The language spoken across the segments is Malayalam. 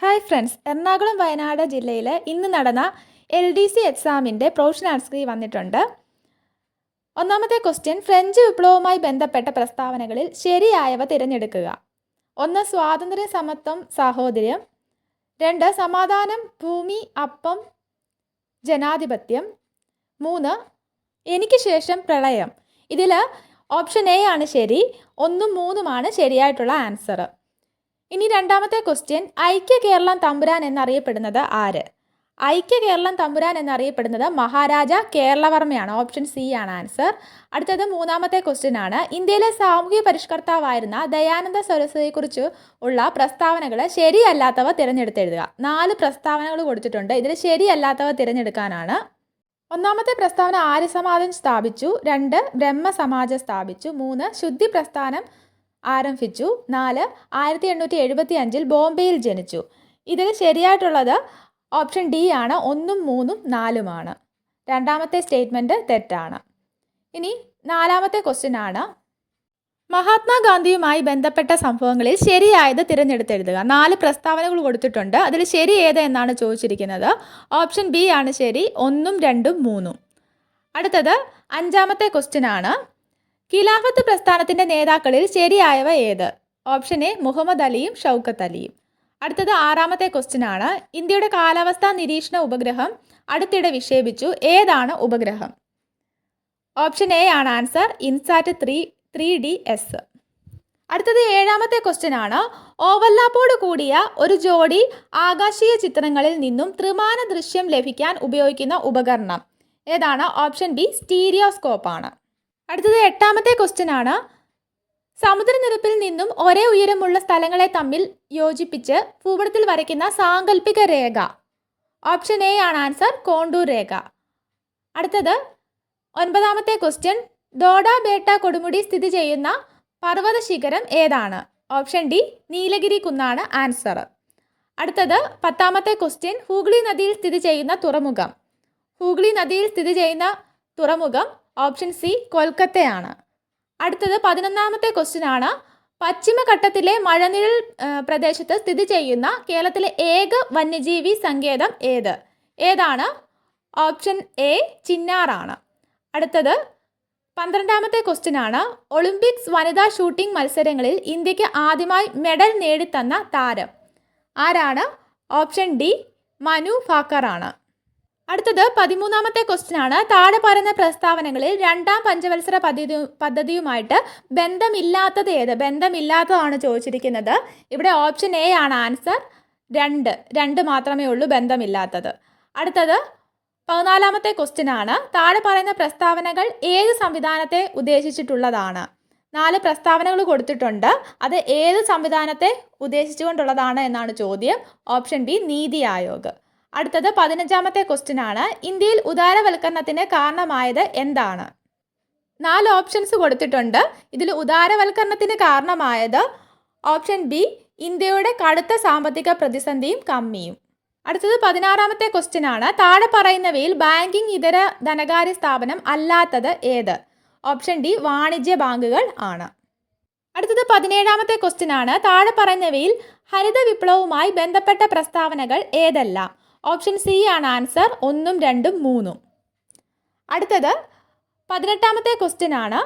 ഹായ് ഫ്രണ്ട്സ് എറണാകുളം വയനാട് ജില്ലയിൽ ഇന്ന് നടന്ന എൽ ഡി സി എക്സാമിന്റെ പ്രൊഫഷൻ ആൻസറി വന്നിട്ടുണ്ട്. ഒന്നാമത്തെ ക്വസ്റ്റ്യൻ ഫ്രഞ്ച് വിപ്ലവവുമായി ബന്ധപ്പെട്ട പ്രസ്താവനകളിൽ ശരിയായവ തിരഞ്ഞെടുക്കുക. ഒന്ന് സ്വാതന്ത്ര്യ സമത്വം സാഹോദര്യം. രണ്ട് സമാധാനം ഭൂമി അപ്പം ജനാധിപത്യം. മൂന്ന് എനിക്ക് ശേഷം പ്രളയം. ഇതിൽ ഓപ്ഷൻ എ ആണ് ശരി ഒന്നും മൂന്നുമാണ് ശരിയായിട്ടുള്ള ആൻസർ ഇനി രണ്ടാമത്തെ ക്വസ്റ്റ്യൻ ഐക്യ കേരളം തമ്പുരാൻ എന്നറിയപ്പെടുന്നത് ആര്? ഐക്യ കേരളം തമ്പുരാൻ എന്നറിയപ്പെടുന്നത് മഹാരാജ കേരളവർമ്മയാണ്. ഓപ്ഷൻ സി ആണ് ആൻസർ അടുത്തത് മൂന്നാമത്തെ ക്വസ്റ്റ്യൻ ആണ്. ഇന്ത്യയിലെ സാമൂഹ്യ പരിഷ്കർത്താവായിരുന്ന ദയാനന്ദ സരസ്വതിയെക്കുറിച്ച് ഉള്ള പ്രസ്താവനകൾ ശരിയല്ലാത്തവ തിരഞ്ഞെടുത്തെഴുതുക. നാല് പ്രസ്താവനകൾ കൊടുത്തിട്ടുണ്ട്. ഇതിൽ ശരിയല്ലാത്തവ തിരഞ്ഞെടുക്കാനാണ്. ഒന്നാമത്തെ പ്രസ്താവന ആര്യസമാജം സ്ഥാപിച്ചു. രണ്ട് ബ്രഹ്മസമാജം സ്ഥാപിച്ചു. മൂന്ന് ശുദ്ധി പ്രസ്ഥാനം ആരംഭിച്ചു. നാല് ആയിരത്തി എണ്ണൂറ്റി എഴുപത്തി അഞ്ചിൽ ബോംബെയിൽ ജനിച്ചു. ഇതിൽ ശരിയായിട്ടുള്ളത് ഓപ്ഷൻ ഡി ആണ്. ഒന്നും മൂന്നും നാലുമാണ്. രണ്ടാമത്തെ സ്റ്റേറ്റ്മെന്റ് തെറ്റാണ്. ഇനി നാലാമത്തെ ക്വസ്റ്റ്യൻ ആണ്. മഹാത്മാഗാന്ധിയുമായി ബന്ധപ്പെട്ട സംഭവങ്ങളിൽ ശരിയായത് തിരഞ്ഞെടുത്തെഴുതുക. നാല് പ്രസ്താവനകൾ കൊടുത്തിട്ടുണ്ട്. അതിൽ ശരി ഏത് എന്നാണ് ചോദിച്ചിരിക്കുന്നത്. ഓപ്ഷൻ ബി ആണ് ശരി. ഒന്നും രണ്ടും മൂന്നും. അടുത്തത് അഞ്ചാമത്തെ ക്വസ്റ്റ്യൻ ആണ്. ഖിലാഫത്ത് പ്രസ്ഥാനത്തിന്റെ നേതാക്കളിൽ ശരിയായവ ഏത്? ഓപ്ഷൻ എ മുഹമ്മദ് അലിയും ഷൗക്കത്ത് അലിയും. അടുത്തത് ആറാമത്തെ ക്വസ്റ്റ്യൻ ആണ്. ഇന്ത്യയുടെ കാലാവസ്ഥാ നിരീക്ഷണ ഉപഗ്രഹം അടുത്തിടെ വിക്ഷേപിച്ചു. ഏതാണ് ഉപഗ്രഹം? ഓപ്ഷൻ എ ആണ് answer INSAT three three D S. അടുത്തത് ഏഴാമത്തെ ക്വസ്റ്റ്യൻ ആണ്. ഓവർലാപ്പോട് കൂടിയ ഒരു ജോഡി ആകാശീയ ചിത്രങ്ങളിൽ നിന്നും ത്രിമാന ദൃശ്യം ലഭിക്കാൻ ഉപയോഗിക്കുന്ന ഉപകരണം. ഏതാണ്? ഓപ്ഷൻ ബി സ്റ്റീരിയോസ്കോപ്പ് ആണ്. അടുത്തത് എട്ടാമത്തെ ക്വസ്റ്റ്യൻ ആണ്. സമുദ്രനിരപ്പിൽ നിന്നും ഒരേ ഉയരമുള്ള സ്ഥലങ്ങളെ തമ്മിൽ യോജിപ്പിച്ച് ഭൂപടത്തിൽ വരയ്ക്കുന്ന സാങ്കല്പിക രേഖ. ഓപ്ഷൻ എ ആണ് ആൻസർ കോണ്ടൂർ രേഖ. അടുത്തത് ഒൻപതാമത്തെ ക്വസ്റ്റ്യൻ ദോഡ ബേട്ട കൊടുമുടി സ്ഥിതി ചെയ്യുന്ന പർവത ശിഖരം ഏതാണ്? ഓപ്ഷൻ ഡി നീലഗിരി കുന്നാണ് ആൻസർ അടുത്തത് പത്താമത്തെ ക്വസ്റ്റ്യൻ ഹൂഗ്ലി നദിയിൽ സ്ഥിതി ചെയ്യുന്ന തുറമുഖം. ഹൂഗ്ലി നദിയിൽ സ്ഥിതി ചെയ്യുന്ന തുറമുഖം ഓപ്ഷൻ സി കൊൽക്കത്തയാണ്. അടുത്തത് പതിനൊന്നാമത്തെ ക്വസ്റ്റ്യൻ ആണ് പശ്ചിമഘട്ടത്തിലെ മഴനിഴൽ പ്രദേശത്ത് സ്ഥിതി ചെയ്യുന്ന കേരളത്തിലെ ഏക വന്യജീവി സങ്കേതം ഏത്? ഏതാണ്? ഓപ്ഷൻ എ ചിന്നാറാണ്. അടുത്തത് പന്ത്രണ്ടാമത്തെ ക്വസ്റ്റ്യൻ ആണ് ഒളിമ്പിക്സ് വനിതാ ഷൂട്ടിംഗ് മത്സരങ്ങളിൽ ഇന്ത്യയ്ക്ക് ആദ്യമായി മെഡൽ നേടിത്തന്ന താരം ആരാണ്? ഓപ്ഷൻ ഡി മനു ഫാക്കറാണ്. അടുത്തത് പതിമൂന്നാമത്തെ ക്വസ്റ്റ്യൻ ആണ് താഴെ പറയുന്ന പ്രസ്താവനകളിൽ രണ്ടാം പഞ്ചവത്സര പദ്ധതി പദ്ധതിയുമായിട്ട് ബന്ധമില്ലാത്തത് ഏത്? ബന്ധമില്ലാത്തതാണ് ചോദിച്ചിരിക്കുന്നത്. ഇവിടെ ഓപ്ഷൻ എ ആണ് ആൻസർ രണ്ട്. രണ്ട് മാത്രമേ ഉള്ളൂ ബന്ധമില്ലാത്തത്. അടുത്തത് പതിനാലാമത്തെ ക്വസ്റ്റ്യൻ ആണ് താഴെ പറയുന്ന പ്രസ്താവനകൾ ഏത് സംവിധാനത്തെ ഉദ്ദേശിച്ചിട്ടുള്ളതാണ്? നാല് പ്രസ്താവനകൾ കൊടുത്തിട്ടുണ്ട്. അത് ഏത് സംവിധാനത്തെ ഉദ്ദേശിച്ചുകൊണ്ടുള്ളതാണ് എന്നാണ് ചോദ്യം. Option B NITI Aayog. അടുത്തത് പതിനഞ്ചാമത്തെ ക്വസ്റ്റ്യൻ ആണ്. ഇന്ത്യയിൽ ഉദാരവൽക്കരണത്തിന് കാരണമായത് എന്താണ്? നാല് ഓപ്ഷൻസ് കൊടുത്തിട്ടുണ്ട്. ഇതിൽ ഉദാരവൽക്കരണത്തിന് കാരണമായത് ഓപ്ഷൻ ബി ഇന്ത്യയുടെ കടുത്ത സാമ്പത്തിക പ്രതിസന്ധിയും കമ്മിയും. അടുത്തത് പതിനാറാമത്തെ ക്വസ്റ്റ്യൻ ആണ്. താഴെ പറയുന്നവയിൽ ബാങ്കിംഗ് ഇതര ധനകാര്യ സ്ഥാപനം അല്ലാത്തത് ഏത്? ഓപ്ഷൻ ഡി വാണിജ്യ ബാങ്കുകൾ ആണ്. അടുത്തത് പതിനേഴാമത്തെ ക്വസ്റ്റ്യൻ ആണ്. താഴെ പറയുന്നവയിൽ ഹരിത വിപ്ലവവുമായി ബന്ധപ്പെട്ട പ്രസ്താവനകൾ ഏതെല്ലാം? ഓപ്ഷൻ സി ആണ് ആൻസർ. ഒന്നും രണ്ടും മൂന്നും. അടുത്തത് പതിനെട്ടാമത്തെ ക്വസ്റ്റ്യൻ ആണ്.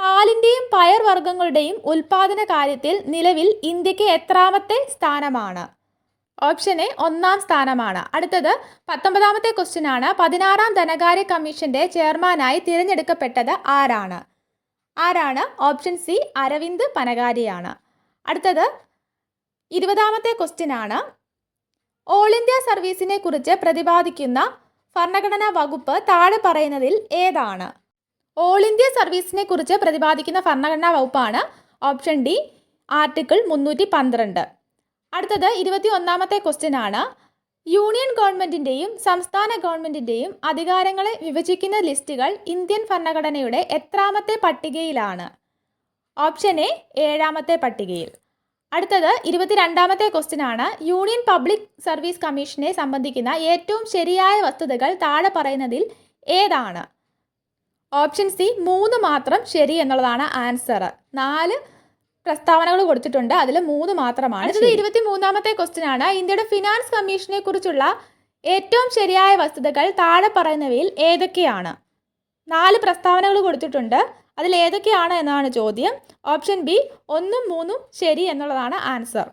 പാലിന്റെയും പയർവർഗങ്ങളുടെയും ഉൽപാദന കാര്യത്തിൽ നിലവിൽ ഇന്ത്യയ്ക്ക് എത്രാമത്തെ സ്ഥാനമാണ്? ഓപ്ഷൻ എ ഒന്നാം സ്ഥാനമാണ്. അടുത്തത് പത്തൊമ്പതാമത്തെ ക്വസ്റ്റ്യൻ ആണ്. പതിനാറാം ധനകാര്യ കമ്മീഷന്റെ ചെയർമാനായി തിരഞ്ഞെടുക്കപ്പെട്ടത് ആരാണ്? ആരാണ്? ഓപ്ഷൻ സി അരവിന്ദ് പനകാരിയാണ് അടുത്തത് ഇരുപതാമത്തെ ക്വസ്റ്റ്യൻ ആണ്. ഓൾ ഇന്ത്യ സർവീസിനെ കുറിച്ച് പ്രതിപാദിക്കുന്ന ഭരണഘടനാ വകുപ്പ് താഴെ പറയുന്നതിൽ ഏതാണ്? ഓൾ ഇന്ത്യ സർവീസിനെ കുറിച്ച് പ്രതിപാദിക്കുന്ന ഭരണഘടനാ വകുപ്പാണ് ഓപ്ഷൻ ഡി ആർട്ടിക്കിൾ മുന്നൂറ്റി പന്ത്രണ്ട് അടുത്തത് ഇരുപത്തി ഒന്നാമത്തെ ക്വസ്റ്റ്യൻ ആണ്. യൂണിയൻ ഗവൺമെന്റിന്റെയും സംസ്ഥാന ഗവൺമെന്റിന്റെയും അധികാരങ്ങളെ വിഭജിക്കുന്ന ലിസ്റ്റുകൾ ഇന്ത്യൻ ഭരണഘടനയുടെ എത്രാമത്തെ പട്ടികയിലാണ്? ഓപ്ഷൻ എ ഏഴാമത്തെ പട്ടികയിൽ. അടുത്തത് ഇരുപത്തിരണ്ടാമത്തെ ക്വസ്റ്റ്യൻ ആണ്. യൂണിയൻ പബ്ലിക് സർവീസ് കമ്മീഷനെ സംബന്ധിക്കുന്ന ഏറ്റവും ശരിയായ വസ്തുതകൾ താഴെ പറയുന്നതിൽ ഏതാണ്? ഓപ്ഷൻ സി മൂന്ന് മാത്രം ശരി എന്നുള്ളതാണ് ആൻസർ നാല് പ്രസ്താവനകൾ കൊടുത്തിട്ടുണ്ട്. അതിൽ മൂന്ന് മാത്രമാണ്. അടുത്തത് ഇരുപത്തി മൂന്നാമത്തെ ക്വസ്റ്റ്യൻ ആണ്. ഇന്ത്യയുടെ ഫിനാൻസ് കമ്മീഷനെ കുറിച്ചുള്ള ഏറ്റവും ശരിയായ വസ്തുതകൾ താഴെ പറയുന്നവയിൽ ഏതൊക്കെയാണ്? നാല് പ്രസ്താവനകൾ കൊടുത്തിട്ടുണ്ട്. അതിൽ ഏതൊക്കെയാണ് എന്നാണ് ചോദ്യം. ഓപ്ഷൻ ബി ഒന്നും മൂന്നും ശരി എന്നുള്ളതാണ് ആൻസർ.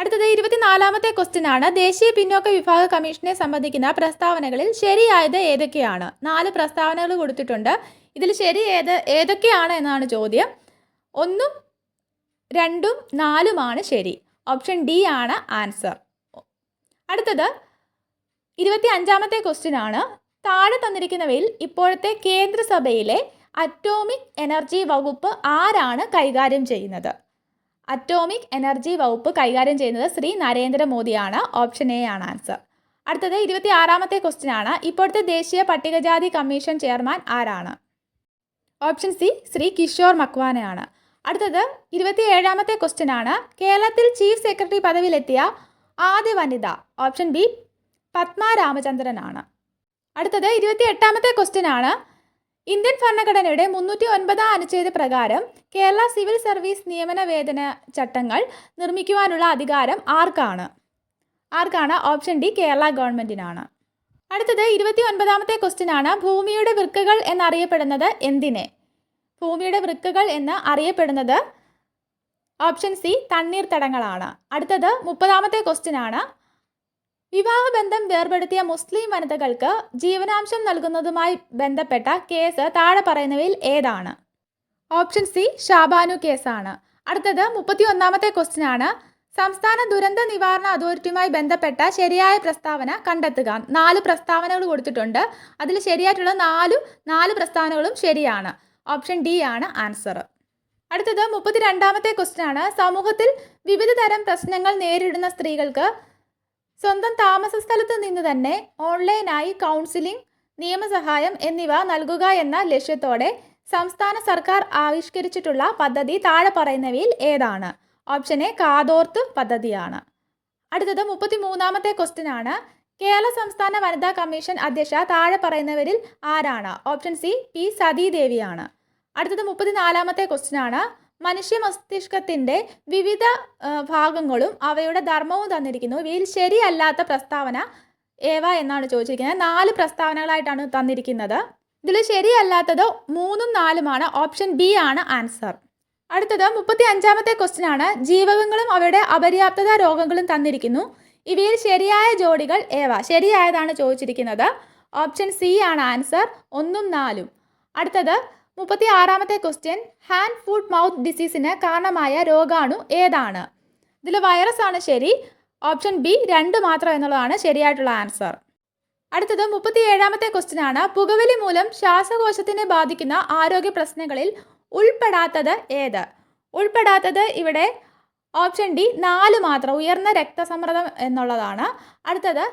അടുത്തത് ഇരുപത്തിനാലാമത്തെ ക്വസ്റ്റ്യൻ ആണ്. ദേശീയ പിന്നോക്ക വിഭാഗ കമ്മീഷനെ സംബന്ധിക്കുന്ന പ്രസ്താവനകളിൽ ശരിയായത് ഏതൊക്കെയാണ്? നാല് പ്രസ്താവനകൾ കൊടുത്തിട്ടുണ്ട്. ഇതിൽ ശരി ഏത് ഏതൊക്കെയാണ് എന്നാണ് ചോദ്യം. ഒന്നും രണ്ടും നാലുമാണ് ശരി. ഓപ്ഷൻ ഡി ആണ് ആൻസർ. അടുത്തത് ഇരുപത്തി അഞ്ചാമത്തെ ക്വസ്റ്റ്യൻ ആണ്. താഴെ തന്നിരിക്കുന്നവയിൽ ഇപ്പോഴത്തെ കേന്ദ്രസഭയിലെ അറ്റോമിക് എനർജി വകുപ്പ് ആരാണ് കൈകാര്യം ചെയ്യുന്നത്? അറ്റോമിക് എനർജി വകുപ്പ് കൈകാര്യം ചെയ്യുന്നത് ശ്രീ നരേന്ദ്രമോദിയാണ് ഓപ്ഷൻ എ ആണ് ആൻസർ. അടുത്തത് ഇരുപത്തി ആറാമത്തെ ക്വസ്റ്റ്യൻ ആണ്. ഇപ്പോഴത്തെ ദേശീയ പട്ടികജാതി കമ്മീഷൻ ചെയർമാൻ ആരാണ്? ഓപ്ഷൻ സി ശ്രീ കിഷോർ മക്വാനയാണ് അടുത്തത് ഇരുപത്തി ഏഴാമത്തെ ക്വസ്റ്റ്യൻ ആണ്. കേരളത്തിൽ ചീഫ് സെക്രട്ടറി പദവിയിലെത്തിയ ആദ്യ വനിത ഓപ്ഷൻ ബി പത്മ രാമചന്ദ്രനാണ് അടുത്തത് ഇരുപത്തി എട്ടാമത്തെ ക്വസ്റ്റ്യൻ ആണ്. ഇന്ത്യൻ ഭരണഘടനയുടെ മുന്നൂറ്റി ഒൻപതാം അനുച്ഛേദ പ്രകാരം കേരള സിവിൽ സർവീസ് നിയമന വേതന ചട്ടങ്ങൾ നിർമ്മിക്കുവാനുള്ള അധികാരം ആർക്കാണ്? ആർക്കാണ്? ഓപ്ഷൻ ഡി കേരള ഗവൺമെന്റിനാണ്. അടുത്തത് ഇരുപത്തി ഒൻപതാമത്തെ ക്വസ്റ്റ്യൻ ആണ് ഭൂമിയുടെ വൃക്കകൾ എന്നറിയപ്പെടുന്നത് എന്തിനെ? ഭൂമിയുടെ വൃക്കകൾ എന്ന് അറിയപ്പെടുന്നത് ഓപ്ഷൻ സി തണ്ണീർത്തടങ്ങളാണ്. അടുത്തത് മുപ്പതാമത്തെ ക്വസ്റ്റ്യൻ ആണ് വിവാഹബന്ധം വേർപെടുത്തിയ മുസ്ലിം വനിതകൾക്ക് ജീവനാംശം നൽകുന്നതുമായി ബന്ധപ്പെട്ട കേസ് താഴെ പറയുന്നവയിൽ ഏതാണ്? ഓപ്ഷൻ സി ഷാബാനു കേസാണ്. അടുത്തത് മുപ്പത്തി ഒന്നാമത്തെ ക്വസ്റ്റ്യൻ ആണ് സംസ്ഥാന ദുരന്ത നിവാരണ അതോറിറ്റിയുമായി ബന്ധപ്പെട്ട ശരിയായ പ്രസ്താവന കണ്ടെത്തുക. നാല് പ്രസ്താവനകൾ കൊടുത്തിട്ടുണ്ട്. അതിൽ ശരിയായിട്ടുള്ള നാലു നാല് പ്രസ്താവനകളും ശരിയാണ്. ഓപ്ഷൻ ഡി ആണ് ആൻസർ. അടുത്തത് മുപ്പത്തി രണ്ടാമത്തെ ക്വസ്റ്റ്യൻ ആണ് സമൂഹത്തിൽ വിവിധ തരം പ്രശ്നങ്ങൾ നേരിടുന്ന സ്ത്രീകൾക്ക് സ്വന്തം താമസ സ്ഥലത്ത് നിന്ന് തന്നെ ഓൺലൈനായി കൗൺസിലിംഗ് നിയമസഹായം എന്നിവ നൽകുക എന്ന ലക്ഷ്യത്തോടെ സംസ്ഥാന സർക്കാർ ആവിഷ്കരിച്ചിട്ടുള്ള പദ്ധതി താഴെ പറയുന്നവയിൽ ഏതാണ്? ഓപ്ഷൻ എ കാതോർത്ത് പദ്ധതിയാണ്. അടുത്തത് മുപ്പത്തി മൂന്നാമത്തെ ക്വസ്റ്റ്യൻ ആണ് കേരള സംസ്ഥാന വനിതാ കമ്മീഷൻ അധ്യക്ഷ താഴെ പറയുന്നവരിൽ ആരാണ്? ഓപ്ഷൻ സി പി സതീദേവിയാണ്. അടുത്തത് മുപ്പത്തിനാലാമത്തെ ക്വസ്റ്റ്യൻ ആണ് മനുഷ്യ മസ്തിഷ്കത്തിന്റെ വിവിധ ഭാഗങ്ങളും അവയുടെ ധർമ്മവും തന്നിരിക്കുന്നു. ഇവയിൽ ശരിയല്ലാത്ത പ്രസ്താവന ഏവ എന്നാണ് ചോദിച്ചിരിക്കുന്നത്. നാല് പ്രസ്താവനകളായിട്ടാണ് തന്നിരിക്കുന്നത്. ഇതിൽ ശരിയല്ലാത്തത് മൂന്നും നാലുമാണ്. ഓപ്ഷൻ ബി ആണ് ആൻസർ. അടുത്തത് മുപ്പത്തി അഞ്ചാമത്തെ ക്വസ്റ്റ്യൻ ആണ് ജീവകങ്ങളും അവയുടെ അപര്യാപ്തത രോഗങ്ങളും തന്നിരിക്കുന്നു. ഇവയിൽ ശരിയായ ജോഡികൾ ഏവ? ശരിയായതാണ് ചോദിച്ചിരിക്കുന്നത്. ഓപ്ഷൻ സി ആണ് ആൻസർ. ഒന്നും നാലും. അടുത്തത് മുപ്പത്തി ആറാമത്തെ ക്വസ്റ്റ്യൻ ഹാൻഡ് ഫുഡ് മൗത്ത് ഡിസീസിന് കാരണമായ രോഗാണു ഏതാണ്? ഇതിൽ വൈറസ് ആണ് ശരി. ഓപ്ഷൻ ബി രണ്ട് മാത്രം എന്നുള്ളതാണ് ശരിയായിട്ടുള്ള ആൻസർ അടുത്തത് മുപ്പത്തി ഏഴാമത്തെ ക്വസ്റ്റ്യൻ ആണ്. പുകവലി മൂലം ശ്വാസകോശത്തിനെ ബാധിക്കുന്ന ആരോഗ്യ പ്രശ്നങ്ങളിൽ ഉൾപ്പെടാത്തത് ഏത്? ഉൾപ്പെടാത്തത് ഇവിടെ ഓപ്ഷൻ ഡി നാല് മാത്രം ഉയർന്ന രക്തസമ്മർദ്ദം എന്നുള്ളതാണ്. അടുത്തത്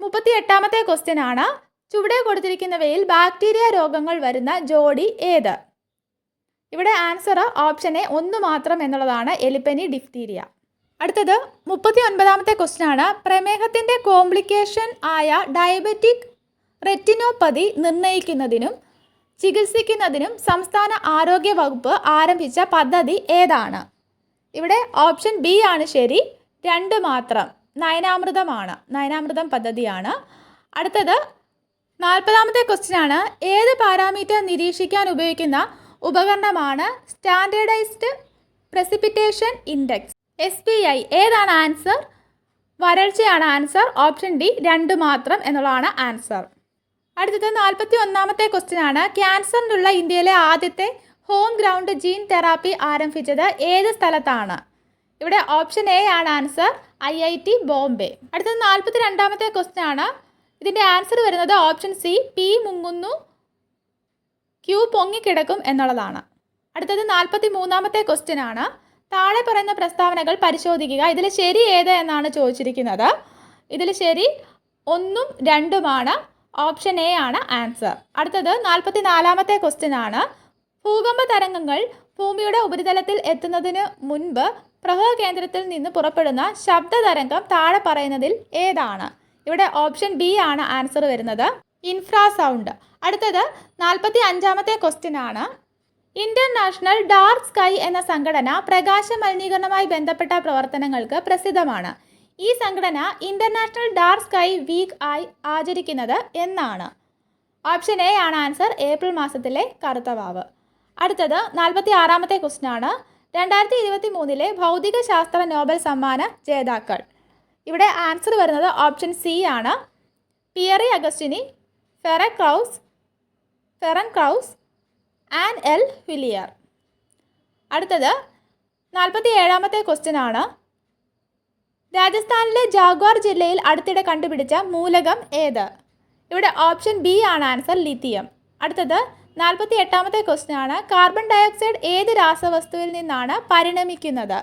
മുപ്പത്തി എട്ടാമത്തെ ക്വസ്റ്റ്യൻ ആണ്. ചുവടെ കൊടുത്തിരിക്കുന്നവയിൽ ബാക്ടീരിയ രോഗങ്ങൾ വരുന്ന ജോഡി ഏത്? ഇവിടെ ആൻസർ ഓപ്ഷൻ എ ഒന്ന് മാത്രം എന്നുള്ളതാണ് എലിപ്പനി ഡിഫ്തീരിയ. അടുത്തത് മുപ്പത്തി ഒൻപതാമത്തെ ക്വസ്റ്റ്യൻ ആണ് പ്രമേഹത്തിന്റെ കോംപ്ലിക്കേഷൻ ആയ ഡയബറ്റിക് റെറ്റിനോപ്പതി നിർണയിക്കുന്നതിനും ചികിത്സിക്കുന്നതിനും സംസ്ഥാന ആരോഗ്യ വകുപ്പ് ആരംഭിച്ച പദ്ധതി ഏതാണ്? ഇവിടെ ഓപ്ഷൻ ബി ആണ് ശരി. രണ്ട് മാത്രം. നയനാമൃതമാണ്. നയനാമൃതം പദ്ധതിയാണ്. അടുത്തത് നാൽപ്പതാമത്തെ ക്വസ്റ്റ്യൻ ആണ് ഏത് പാരാമീറ്റർ നിരീക്ഷിക്കാൻ ഉപയോഗിക്കുന്ന ഉപകരണമാണ് standardized precipitation index? S P I ഏതാണ് ആൻസർ? വരൾച്ചയാണ് ആൻസർ. ഓപ്ഷൻ ഡി രണ്ട് മാത്രം എന്നുള്ളതാണ് ആൻസർ. അടുത്തത് നാൽപ്പത്തി ഒന്നാമത്തെ ക്വസ്റ്റ്യൻ ആണ് ക്യാൻസറിനുള്ള ഇന്ത്യയിലെ ആദ്യത്തെ ഹോം ഗ്രൗണ്ട് ജീൻ തെറാപ്പി ആരംഭിച്ചത് ഏത് സ്ഥലത്താണ്? ഇവിടെ ഓപ്ഷൻ എ ആണ് answer. I I T Bombay. അടുത്തത് നാൽപ്പത്തി രണ്ടാമത്തെ ക്വസ്റ്റ്യൻ ആണ് ഇതിന്റെ ആൻസർ വരുന്നത് ഓപ്ഷൻ സി പി മുങ്ങുന്നു ക്യൂ പൊങ്ങിക്കിടക്കും എന്നുള്ളതാണ്. അടുത്തത് നാൽപ്പത്തി മൂന്നാമത്തെ ക്വസ്റ്റ്യൻ ആണ്. താഴെ പറയുന്ന പ്രസ്താവനകൾ പരിശോധിക്കുക. ഇതിൽ ശരി ഏത് എന്നാണ് ചോദിച്ചിരിക്കുന്നത്. ഇതിൽ ശരി ഒന്നും രണ്ടുമാണ്. ഓപ്ഷൻ എ ആണ് ആൻസർ. അടുത്തത് നാൽപ്പത്തി നാലാമത്തെ ക്വസ്റ്റ്യൻ ആണ്. ഭൂകമ്പ തരംഗങ്ങൾ ഭൂമിയുടെ ഉപരിതലത്തിൽ എത്തുന്നതിന് മുൻപ് പ്രഭവ കേന്ദ്രത്തിൽ നിന്ന് പുറപ്പെടുന്ന ശബ്ദ തരംഗം താഴെ പറയുന്നതിൽ ഏതാണ്? ഇവിടെ ഓപ്ഷൻ ബി ആണ് ആൻസർ വരുന്നത്. ഇൻഫ്രാസൗണ്ട്. അടുത്തത് നാൽപ്പത്തി അഞ്ചാമത്തെ ക്വസ്റ്റ്യൻ ആണ്. ഇന്റർനാഷണൽ ഡാർക്ക് സ്കൈ എന്ന സംഘടന പ്രകാശ മലിനീകരണവുമായി ബന്ധപ്പെട്ട പ്രവർത്തനങ്ങൾക്ക് പ്രസിദ്ധമാണ്. ഈ സംഘടന ഇന്റർനാഷണൽ ഡാർക്ക് സ്കൈ വീക്ക് ആയി ആചരിക്കുന്നത് എന്നാണ്. ഓപ്ഷൻ എ ആണ് ആൻസർ. ഏപ്രിൽ മാസത്തിലെ കറുത്ത വാവ്. അടുത്തത് നാൽപ്പത്തി ആറാമത്തെ ക്വസ്റ്റ്യൻ ആണ്. രണ്ടായിരത്തി ഇരുപത്തി മൂന്നിലെ ഭൗതിക ശാസ്ത്ര നോബൽ സമ്മാന ജേതാക്കൾ. ഇവിടെ ആൻസർ വരുന്നത് ഓപ്ഷൻ സി ആണ്. Pierre Agostini Ferenc Krausz Ferenc Krausz Anne L'Huillier അടുത്തത് നാൽപ്പത്തി ഏഴാമത്തെ ക്വസ്റ്റ്യൻ ആണ്. രാജസ്ഥാനിലെ ജാഗ്വാർ ജില്ലയിൽ അടുത്തിടെ കണ്ടുപിടിച്ച മൂലകം ഏത്? ഇവിടെ ഓപ്ഷൻ ബി ആണ് ആൻസർ ലിത്തിയം അടുത്തത് നാൽപ്പത്തി എട്ടാമത്തെ ക്വസ്റ്റ്യൻ ആണ്. കാർബൺ ഡയോക്സൈഡ് ഏത് രാസവസ്തുവിൽ നിന്നാണ് പരിണമിക്കുന്നത്?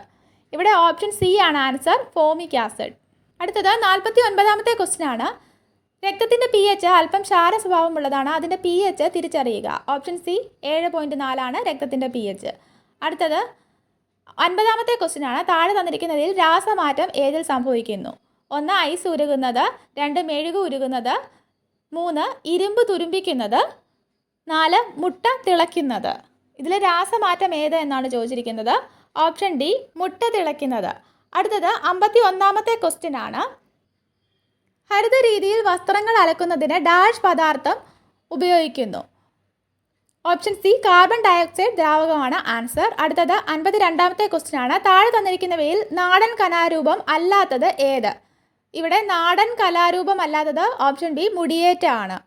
ഇവിടെ ഓപ്ഷൻ സി ആണ് ആൻസർ ഫോമിക് ആസിഡ് അടുത്തത് നാൽപ്പത്തി ഒൻപതാമത്തെ ക്വസ്റ്റ്യൻ ആണ്. രക്തത്തിന്റെ പി എച്ച് അല്പം ക്ഷാര സ്വഭാവമുള്ളതാണ്. അതിന്റെ പി എച്ച് തിരിച്ചറിയുക. ഓപ്ഷൻ സി ഏഴ് പോയിന്റ് നാലാണ് രക്തത്തിന്റെ പി എച്ച് അടുത്തത് അൻപതാമത്തെ ക്വസ്റ്റ്യൻ ആണ്. താഴെ തന്നിരിക്കുന്നതിൽ രാസമാറ്റം ഏതിൽ സംഭവിക്കുന്നു? ഒന്ന് ഐസ് ഉരുകുന്നത്. രണ്ട് മെഴുക് ഉരുകുന്നത്. മൂന്ന് ഇരുമ്പ് തുരുമ്പിക്കുന്നത്. നാല് മുട്ട തിളയ്ക്കുന്നത്. ഇതിൽ രാസമാറ്റം ഏത് എന്നാണ് ചോദിച്ചിരിക്കുന്നത്? ഓപ്ഷൻ ഡി മുട്ട തിളയ്ക്കുന്നത്. അടുത്തത് അമ്പത്തി ഒന്നാമത്തെ ക്വസ്റ്റ്യൻ ആണ്. ഹരിത രീതിയിൽ വസ്ത്രങ്ങൾ അലക്കുന്നതിന് ഡാഷ് പദാർത്ഥം ഉപയോഗിക്കുന്നു. ഓപ്ഷൻ സി കാർബൺ ഡയോക്സൈഡ് ദ്രാവകമാണ് ആൻസർ അടുത്തത് അൻപത്തി രണ്ടാമത്തെ ക്വസ്റ്റ്യൻ ആണ്. താഴെ തന്നിരിക്കുന്നവയിൽ നാടൻ കലാരൂപം അല്ലാത്തത് ഏത്? ഇവിടെ നാടൻ കലാരൂപം അല്ലാത്തത് ഓപ്ഷൻ ഡി മുടിയേറ്റ ആണ്.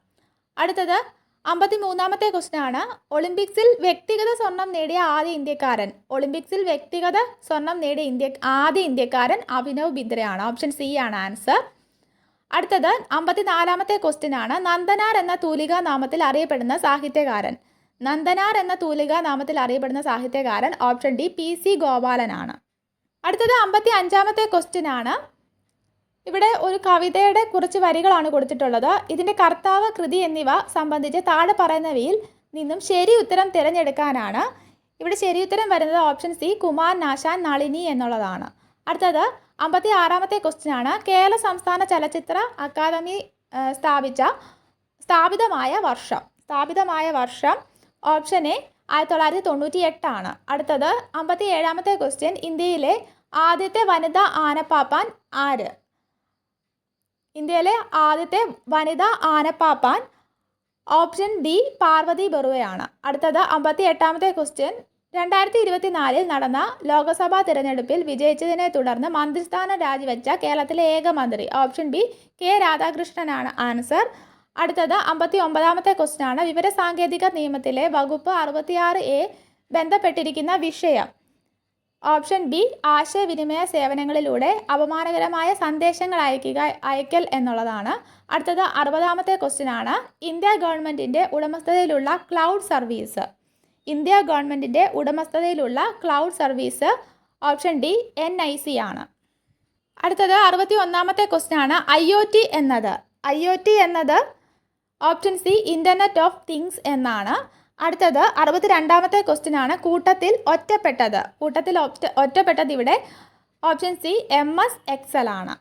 അടുത്തത് അമ്പത്തി മൂന്നാമത്തെ ക്വസ്റ്റ്യൻ ആണ്. ഒളിമ്പിക്സിൽ വ്യക്തിഗത സ്വർണം നേടിയ ആദ്യ ഇന്ത്യക്കാരൻ. ഒളിമ്പിക്സിൽ വ്യക്തിഗത സ്വർണം നേടിയ ഇന്ത്യ ആദ്യ ഇന്ത്യക്കാരൻ അഭിനവ് ബിന്ദ്രയാണ്. ഓപ്ഷൻ സി ആണ് ആൻസർ അടുത്തത് അമ്പത്തി നാലാമത്തെ ക്വസ്റ്റ്യൻ ആണ്. നന്ദനാർ എന്ന തൂലികാ നാമത്തിൽ അറിയപ്പെടുന്ന സാഹിത്യകാരൻ. നന്ദനാർ എന്ന തൂലികാ നാമത്തിൽ അറിയപ്പെടുന്ന സാഹിത്യകാരൻ. ഓപ്ഷൻ ഡി പി സി ഗോപാലനാണ്. അടുത്തത് അമ്പത്തി അഞ്ചാമത്തെ ക്വസ്റ്റ്യൻ ആണ്. ഇവിടെ ഒരു കവിതയുടെ കുറച്ച് വരികളാണ് കൊടുത്തിട്ടുള്ളത്. ഇതിന്റെ കർത്താവ് കൃതി എന്നിവ സംബന്ധിച്ച് താഴെ പറയുന്നവയിൽ നിന്നും ശരി ഉത്തരം തിരഞ്ഞെടുക്കാനാണ്. ഇവിടെ ശരി ഉത്തരം വരുന്നത് ഓപ്ഷൻ സി കുമാർ നാശാൻ നളിനി എന്നുള്ളതാണ്. അടുത്തത് അമ്പത്തി ആറാമത്തെ ക്വസ്റ്റ്യൻ ആണ്. കേരള സംസ്ഥാന ചലച്ചിത്ര അക്കാദമി സ്ഥാപിച്ച സ്ഥാപിതമായ വർഷം. സ്ഥാപിതമായ വർഷം ഓപ്ഷൻ എ ആയിരത്തി തൊള്ളായിരത്തി തൊണ്ണൂറ്റി എട്ടാണ് അടുത്തത് അമ്പത്തി ഏഴാമത്തെ ക്വസ്റ്റ്യൻ ഇന്ത്യയിലെ ആദ്യത്തെ വനിതാ ആനപ്പാപ്പാൻ ആര്? ഇന്ത്യയിലെ ആദ്യത്തെ വനിതാ ആനപ്പാപ്പാൻ ഓപ്ഷൻ ഡി പാർവതി ബറുവയാണ്. അടുത്തത് അമ്പത്തി എട്ടാമത്തെ ക്വസ്റ്റ്യൻ. രണ്ടായിരത്തി ഇരുപത്തിനാലിൽ നടന്ന ലോക്സഭാ തിരഞ്ഞെടുപ്പിൽ വിജയിച്ചതിനെ തുടർന്ന് മന്ത്രിസ്ഥാനം രാജിവെച്ച കേരളത്തിലെ ഏക മന്ത്രി ഓപ്ഷൻ ബി കെ രാധാകൃഷ്ണനാണ് ആൻസർ. അടുത്തത് അമ്പത്തി ഒമ്പതാമത്തെ ക്വസ്റ്റ്യൻ ആണ് വിവരസാങ്കേതിക നിയമത്തിലെ വകുപ്പ് അറുപത്തിയാറ് എ ബന്ധപ്പെട്ടിരിക്കുന്ന വിഷയം. ഓപ്ഷൻ ബി ആശയവിനിമയ സേവനങ്ങളിലൂടെ അപമാനകരമായ സന്ദേശങ്ങൾ അയക്കുക അയക്കൽ എന്നുള്ളതാണ്. അടുത്തത് അറുപതാമത്തെ ക്വസ്റ്റ്യൻ ആണ്. ഇന്ത്യ ഗവൺമെന്റിന്റെ ഉടമസ്ഥതയിലുള്ള ക്ലൗഡ് സർവീസ്. ഇന്ത്യ ഗവൺമെന്റിന്റെ ഉടമസ്ഥതയിലുള്ള cloud service option D N I C ആണ്. അടുത്തത് അറുപത്തി ഒന്നാമത്തെ ക്വസ്റ്റ്യൻ ആണ്. ഐ ഒ ടി എന്നത്. ഐ ഒ ടി എന്നത് option C internet of things എന്നാണ്. അടുത്തത് അറുപത്തി രണ്ടാമത്തെ ക്വസ്റ്റ്യൻ ആണ് കൂട്ടത്തിൽ ഒറ്റപ്പെട്ടത്. കൂട്ടത്തിൽ ഒറ്റ ഒറ്റപ്പെട്ടത് ഇവിടെ option C M S Excel ആണ്.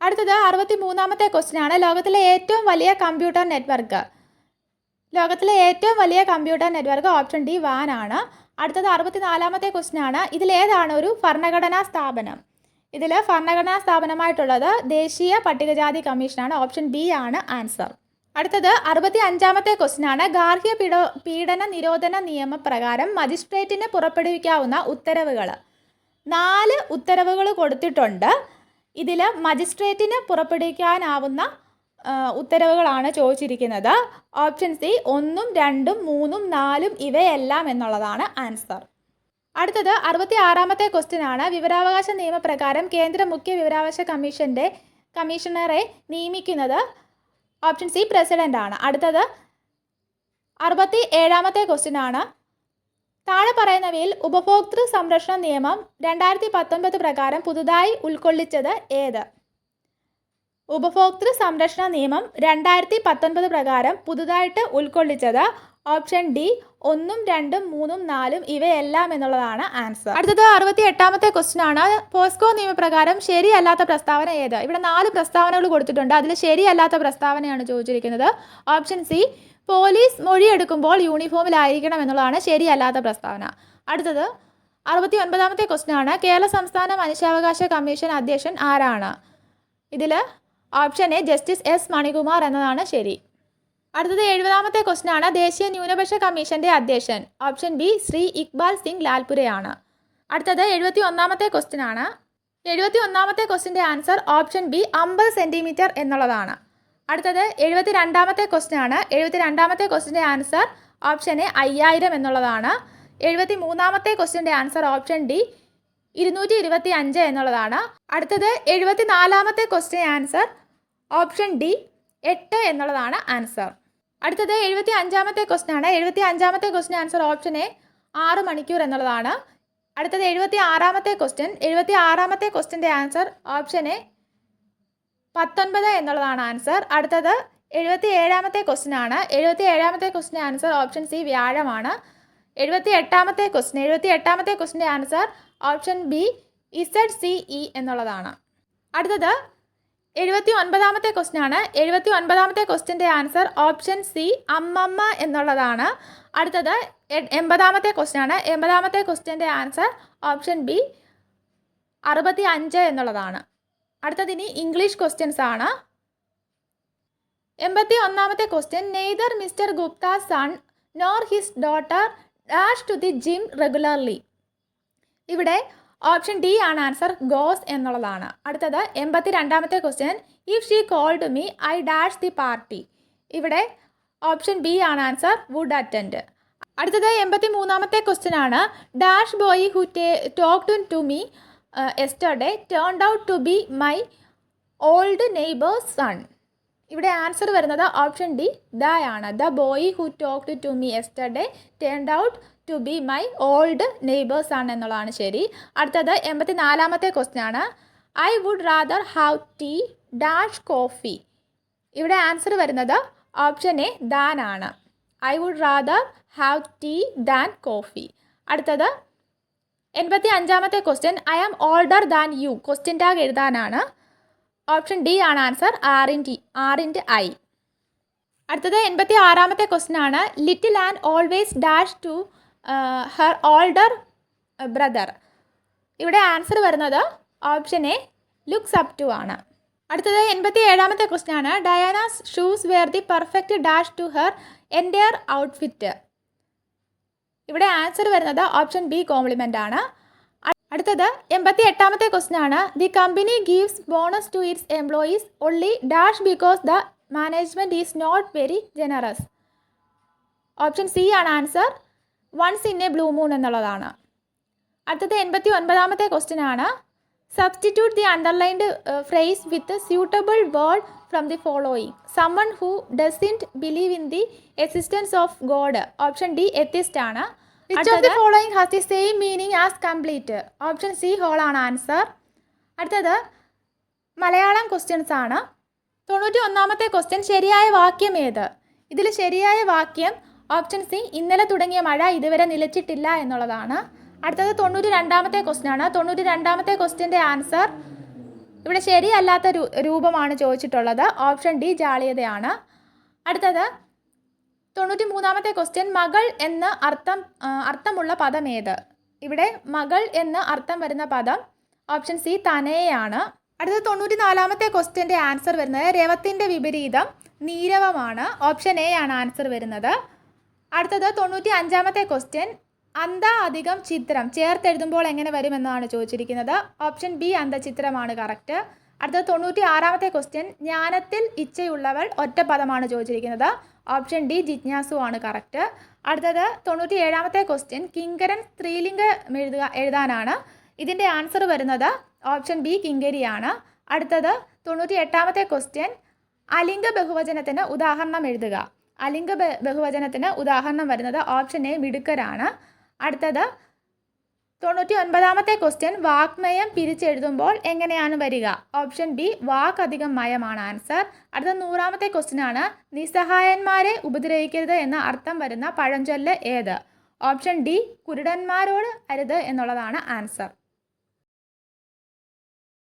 അടുത്തത് അറുപത്തി മൂന്നാമത്തെ ക്വസ്റ്റ്യൻ ആണ് ലോകത്തിലെ ഏറ്റവും വലിയ കമ്പ്യൂട്ടർ നെറ്റ്വർക്ക്. ലോകത്തിലെ ഏറ്റവും വലിയ കമ്പ്യൂട്ടർ നെറ്റ്വർക്ക് ഓപ്ഷൻ ഡി വാൻ ആണ്. അടുത്തത് അറുപത്തി നാലാമത്തെ ക്വസ്റ്റ്യൻ ആണ് ഇതിലേതാണ് ഒരു ഭരണഘടനാ സ്ഥാപനം? ഇതിൽ ഭരണഘടനാ സ്ഥാപനമായിട്ടുള്ളത് ദേശീയ പട്ടികജാതി കമ്മീഷനാണ്. ഓപ്ഷൻ ബി ആണ് ആൻസർ. അടുത്തത് അറുപത്തി അഞ്ചാമത്തെ ക്വസ്റ്റിനാണ് ഗാർഹിക പീഡ പീഡന നിരോധന നിയമപ്രകാരം മജിസ്ട്രേറ്റിന് പുറപ്പെടുവിക്കാവുന്ന ഉത്തരവുകൾ നാല് ഉത്തരവുകൾ കൊടുത്തിട്ടുണ്ട്. ഇതിൽ മജിസ്ട്രേറ്റിന് പുറപ്പെടുവിക്കാനാവുന്ന ഉത്തരവുകളാണ് ചോദിച്ചിരിക്കുന്നത്. ഓപ്ഷൻ സി ഒന്നും രണ്ടും മൂന്നും നാലും ഇവയെല്ലാം എന്നുള്ളതാണ് ആൻസർ. അടുത്തത് അറുപത്തി ആറാമത്തെ ക്വസ്റ്റിനാണ് വിവരാവകാശ നിയമപ്രകാരം കേന്ദ്ര മുഖ്യ വിവരാവകാശ കമ്മീഷന്റെ കമ്മീഷണറെ നിയമിക്കുന്നത്. ഓപ്ഷൻ സി പ്രസിഡന്റ് ആണ്. അടുത്തത് അറുപത്തി ഏഴാമത്തെ ക്വസ്റ്റ്യൻ ആണ്. താഴെ പറയുന്നവയിൽ ഉപഭോക്തൃ സംരക്ഷണ നിയമം രണ്ടായിരത്തി പത്തൊൻപത് പ്രകാരം പുതുതായി ഉൾക്കൊള്ളിച്ചത് ഏത്? ഉപഭോക്തൃ സംരക്ഷണ നിയമം രണ്ടായിരത്തി പത്തൊൻപത് പ്രകാരം പുതുതായിട്ട് ഉൾക്കൊള്ളിച്ചത് ഓപ്ഷൻ ഡി ഒന്നും രണ്ടും മൂന്നും നാലും ഇവയെല്ലാം എന്നുള്ളതാണ് ആൻസർ. അടുത്തത് അറുപത്തി എട്ടാമത്തെ ക്വസ്റ്റ്യൻ ആണ്. പോസ്കോ നിയമപ്രകാരം ശരിയല്ലാത്ത പ്രസ്താവന ഏത്? ഇവിടെ നാല് പ്രസ്താവനകൾ കൊടുത്തിട്ടുണ്ട്. അതിൽ ശരിയല്ലാത്ത പ്രസ്താവനയാണ് ചോദിച്ചിരിക്കുന്നത്. ഓപ്ഷൻ സി പോലീസ് മൊഴിയെടുക്കുമ്പോൾ യൂണിഫോമിലായിരിക്കണം എന്നുള്ളതാണ് ശരിയല്ലാത്ത പ്രസ്താവന. അടുത്തത് അറുപത്തി ഒൻപതാമത്തെ ക്വസ്റ്റ്യൻ ആണ്. കേരള സംസ്ഥാന മനുഷ്യാവകാശ കമ്മീഷൻ അധ്യക്ഷൻ ആരാണ്? ഇതിൽ option A justice S Manikumar എന്നതാണ് ശരി. അടുത്തത് എഴുപതാമത്തെ ക്വസ്റ്റ്യൻ ആണ് ദേശീയ ന്യൂനപക്ഷ കമ്മീഷന്റെ അധ്യക്ഷൻ. ഓപ്ഷൻ ബി ശ്രീ ഇക്ബാൽ സിംഗ് ലാൽപുരയാണ്. അടുത്തത് എഴുപത്തി ഒന്നാമത്തെ ക്വസ്റ്റ്യൻ ആണ് എഴുപത്തി ഒന്നാമത്തെ ക്വസ്റ്റിന്റെ ആൻസർ ഓപ്ഷൻ ബി അമ്പത് സെന്റിമീറ്റർ എന്നുള്ളതാണ്. അടുത്തത് എഴുപത്തി രണ്ടാമത്തെ ക്വസ്റ്റ്യൻ ആണ് എഴുപത്തി രണ്ടാമത്തെ ക്വസ്റ്റിന്റെ ആൻസർ ഓപ്ഷൻ എ അയ്യായിരം എന്നുള്ളതാണ്. എഴുപത്തി മൂന്നാമത്തെ ക്വസ്റ്റിന്റെ ആൻസർ ഓപ്ഷൻ ഡി ഇരുന്നൂറ്റി ഇരുപത്തി അഞ്ച് എന്നുള്ളതാണ്. അടുത്തത് എഴുപത്തി നാലാമത്തെ ക്വസ്റ്റ്യൻ ആൻസർ ഓപ്ഷൻ ഡി എട്ട് എന്നുള്ളതാണ് ആൻസർ. അടുത്തത് എഴുപത്തി അഞ്ചാമത്തെ ക്വസ്റ്റ്യൻ ആണ്. എഴുപത്തി അഞ്ചാമത്തെ ക്വസ്റ്റ്യൻ ആൻസർ ഓപ്ഷൻ എ ആറ് മണിക്കൂർ എന്നുള്ളതാണ്. അടുത്തത് എഴുപത്തി ആറാമത്തെ ക്വസ്റ്റ്യൻ എഴുപത്തി ആറാമത്തെ ക്വസ്റ്റ്യന്റെ ആൻസർ ഓപ്ഷൻ എ പത്തൊൻപത് എന്നുള്ളതാണ് ആൻസർ. അടുത്തത് എഴുപത്തി ഏഴാമത്തെ ക്വസ്റ്റ്യൻ ആണ്. എഴുപത്തി ഏഴാമത്തെ ക്വസ്റ്റിന്റെ ആൻസർ ഓപ്ഷൻ സി വ്യാഴമാണ്. എഴുപത്തി എട്ടാമത്തെ ക്വസ്റ്റ്യൻ എഴുപത്തി എട്ടാമത്തെ ക്വസ്റ്റിന്റെ answer option B Z C E എന്നുള്ളതാണ്. അടുത്തത് എഴുപത്തി ഒൻപതാമത്തെ ക്വസ്റ്റ്യൻ ആണ് എഴുപത്തി ഒൻപതാമത്തെ ക്വസ്റ്റ്യന്റെ ആൻസർ ഓപ്ഷൻ സി അമ്മമ്മ എന്നുള്ളതാണ്. അടുത്തത് എൺപതാമത്തെ ക്വസ്റ്റ്യൻ ആണ് എൺപതാമത്തെ ക്വസ്റ്റ്യന്റെ ആൻസർ ഓപ്ഷൻ ബി അറുപത്തി അഞ്ച് എന്നുള്ളതാണ്. അടുത്തത് ഇനി ഇംഗ്ലീഷ് ക്വസ്റ്റ്യൻസ് ആണ്. എൺപത്തി ഒന്നാമത്തെ question neither mister Gupta son nor his daughter dash to the gym regularly ഇവിടെ ഓപ്ഷൻ ഡി ആണ് ആൻസർ ഗോസ് എന്നുള്ളതാണ്. അടുത്തത് എൺപത്തി രണ്ടാമത്തെ question if she called me I dash the party ഇവിടെ ഓപ്ഷൻ ബി ആണ് ആൻസർ വുഡ് അറ്റൻഡ് അടുത്തത് എൺപത്തി മൂന്നാമത്തെ ക്വസ്റ്റ്യൻ ആണ്. Dash boy who they talk to to me yesterday turned out to be my old neighbour's son ഇവിടെ ആൻസർ വരുന്നത് ഓപ്ഷൻ ഡി ദ ആണ് the boy who talk to me yesterday turned out to be my old neighbour's ആണ് എന്നുള്ളതാണ് ശരി. അടുത്തത് എൺപത്തി നാലാമത്തെ ക്വസ്റ്റ്യൻ ആണ്. I would rather have tea dash coffee ഇവിടെ ആൻസർ വരുന്നത് ഓപ്ഷൻ എ ദാൻ ആണ്. I would rather have tea than coffee അടുത്തത് എൺപത്തി അഞ്ചാമത്തെ question I am older than you question tag എഴുതാനാണ്. ഓപ്ഷൻ ഡി ആണ് answer R N T aren't I അടുത്തത് എൺപത്തി ആറാമത്തെ ക്വസ്റ്റ്യൻ ആണ്. Little and always dash to her older brother ഇവിടെ ആൻസർ വരുന്നത് option A looks up to ആണ്. അടുത്തത് എൺപത്തി ഏഴാമത്തെ ക്വസ്റ്റ്യൻ ആണ്. Diana's shoes were the perfect dash to her entire outfit ഇവിടെ ആൻസർ വരുന്നത് ഓപ്ഷൻ ബി കോംപ്ലിമെന്റ് ആണ്. അടുത്തത് എൺപത്തി എട്ടാമത്തെ ക്വസ്റ്റ്യൻ ആണ്. The company gives bonus to its employees only dash because the management is not very generous option C ആണ് answer once in a blue moon എന്നുള്ളതാണ്. അടുത്തത് എൺപത്തി ഒൻപതാമത്തെ ക്വസ്റ്റ്യൻ ആണ് substitute the underlined phrase with suitable word from the following someone who doesn't believe in the existence of god option D atheist ആണ്. Which of the following has the same meaning as complete option C whole ആണ് ആൻസർ അടുത്തത് മലയാളം ക്വസ്റ്റ്യൻസ് ആണ്. തൊണ്ണൂറ്റി ഒന്നാമത്തെ ക്വസ്റ്റ്യൻ ശരിയായ വാക്യം ഏത്? ഇതിൽ ശരിയായ വാക്യം ഓപ്ഷൻ സി ഇന്നലെ തുടങ്ങിയ മഴ ഇതുവരെ നിലച്ചിട്ടില്ല എന്നുള്ളതാണ്. അടുത്തത് തൊണ്ണൂറ്റി രണ്ടാമത്തെ ക്വസ്റ്റ്യൻ ആണ്. തൊണ്ണൂറ്റി രണ്ടാമത്തെ ക്വസ്റ്റ്യന്റെ ആൻസർ ഇവിടെ ശരിയല്ലാത്ത രൂപമാണ് ചോദിച്ചിട്ടുള്ളത്. ഓപ്ഷൻ ഡി ജാളിയതയാണ്. അടുത്തത് തൊണ്ണൂറ്റി മൂന്നാമത്തെ ക്വസ്റ്റ്യൻ മകൾ എന്ന് അർത്ഥം അർത്ഥമുള്ള പദം ഏത്? ഇവിടെ മകൾ എന്ന് അർത്ഥം വരുന്ന പദം ഓപ്ഷൻ സി തനയാണ് അടുത്തത് തൊണ്ണൂറ്റി നാലാമത്തെ ക്വസ്റ്റ്യന്റെ ആൻസർ വരുന്നത് രവത്തിന്റെ വിപരീതം നീരവമാണ്. ഓപ്ഷൻ എ ആണ് ആൻസർ വരുന്നത്. അടുത്തത് തൊണ്ണൂറ്റി അഞ്ചാമത്തെ ക്വസ്റ്റ്യൻ അന്ത അധികം ചിത്രം. ചേർത്തെഴുതുമ്പോൾ എങ്ങനെ വരുമെന്നാണ് ചോദിച്ചിരിക്കുന്നത്. ഓപ്ഷൻ ബി അന്തചിത്രമാണ് കറക്റ്റ് അടുത്തത് തൊണ്ണൂറ്റി ആറാമത്തെ ക്വസ്റ്റ്യൻ ജ്ഞാനത്തിൽ ഇച്ഛയുള്ളവൾ ഒറ്റ പദമാണ് ചോദിച്ചിരിക്കുന്നത്. ഓപ്ഷൻ ഡി ജിജ്ഞാസു ആണ് കറക്റ്റ് അടുത്തത് തൊണ്ണൂറ്റി ഏഴാമത്തെ ക്വസ്റ്റ്യൻ കിങ്കരൻ സ്ത്രീലിംഗം എഴുതുക എഴുതാനാണ്. ഇതിന്റെ ആൻസർ വരുന്നത് ഓപ്ഷൻ ബി കിങ്കരിയാണ്. അടുത്തത് തൊണ്ണൂറ്റി എട്ടാമത്തെ ക്വസ്റ്റ്യൻ അലിംഗ ബഹുവചനത്തിന് ഉദാഹരണം എഴുതുക. അലിംഗ ബഹുവചനത്തിന് ഉദാഹരണം വരുന്നത് ഓപ്ഷൻ എ മിടുക്കരാണ്. അടുത്തത് തൊണ്ണൂറ്റി ഒൻപതാമത്തെ ക്വസ്റ്റ്യൻ വാക്മയം പിരിച്ചെഴുതുമ്പോൾ എങ്ങനെയാണ് വരിക? ഓപ്ഷൻ ബി വാക്ക് അധികം മയമാണ്. ആൻസർ അടുത്ത നൂറാമത്തെ ക്വസ്റ്റ്യൻ ആണ് നിസ്സഹായന്മാരെ ഉപദ്രവിക്കരുത് എന്ന അർത്ഥം വരുന്ന പഴഞ്ചൊല്ല് ഏത്? ഓപ്ഷൻ ഡി കുരുടന്മാരോട് അരുത് എന്നുള്ളതാണ് ആൻസർ